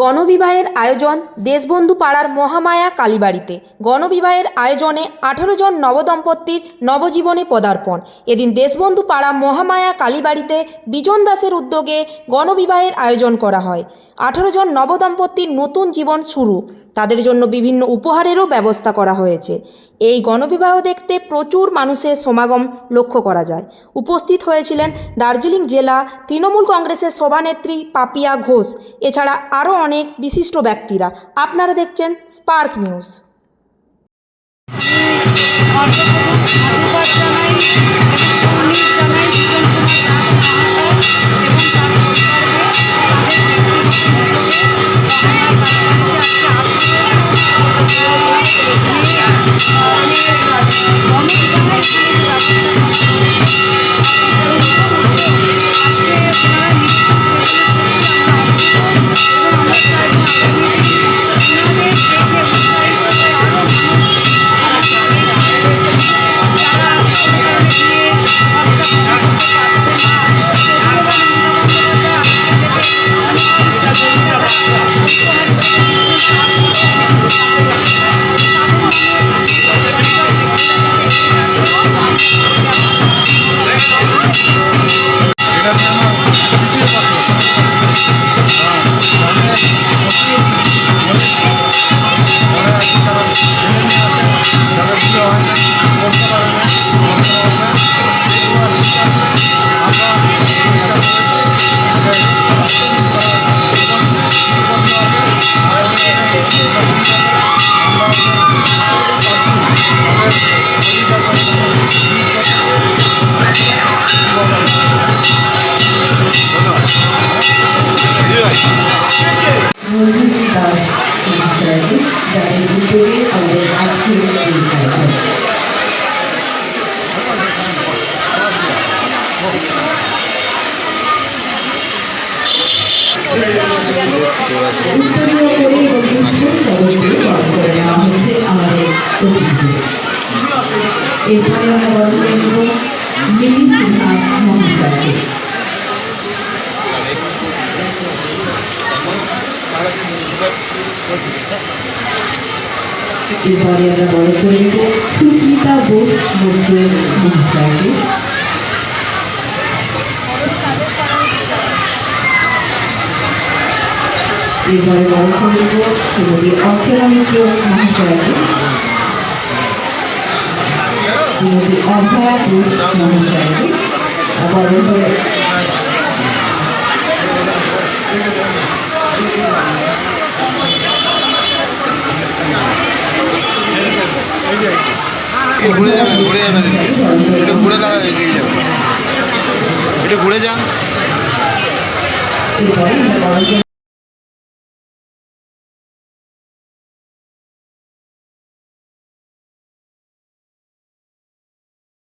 গণবিবাহের আয়োজন দেশবন্ধু পাড়ার মহামায়া কালীবাড়িতে। গণবিবাহের আয়োজনে আঠেরো জন নবদম্পতির নবজীবনে পদার্পণ। এদিন দেশবন্ধু পাড়া মহামায়া কালীবাড়িতে বিজন দাসের উদ্যোগে গণবিবাহের আয়োজন করা হয়। আঠেরো জন নবদম্পতির নতুন জীবন শুরু। তাদের জন্য বিভিন্ন উপহারেরও ব্যবস্থা করা হয়েছে। এই গণবিবাহ দেখতে প্রচুর মানুষের সমাগম লক্ষ্য করা যায়। উপস্থিত হয়েছিলেন দার্জিলিং জেলা তৃণমূল কংগ্রেসের সভানেত্রী পাপিয়া ঘোষ। এছাড়া আরও অনেক বিশিষ্ট ব্যক্তিরা। আপনারা দেখছেন স্পার্ক নিউজ। সর্বপ্রথম সাধুবাদ জানাই এবং উনিশ মঞ্জুর দাস মহাশয়কে যাদের উদ্যোগে আমাদের আজকের এই আয়োজন উত্তরীয় করে এবং উদ্যোগ স্তবকগুলো বরণ করে নেওয়া হয়েছে আমাদের অতিথিদের এরপরে আমরা বরণ করে নেব মিলি সিনহা মহাশয়কে এরপরে আমরা বড় করে নেব সুস্মিতা বোস মন্ত্রের মহাশয়কে এরপরে বড় করে নেব শ্রীমতী অর্চনা মিত্র মহাশয়কে। শ্রীমতী অভয়া মহাশয়কে। বড় ঘুরে যাবেন ঘুরে যাবেন একটু। ঘুরে যাবেন। একটু ঘুরে যান।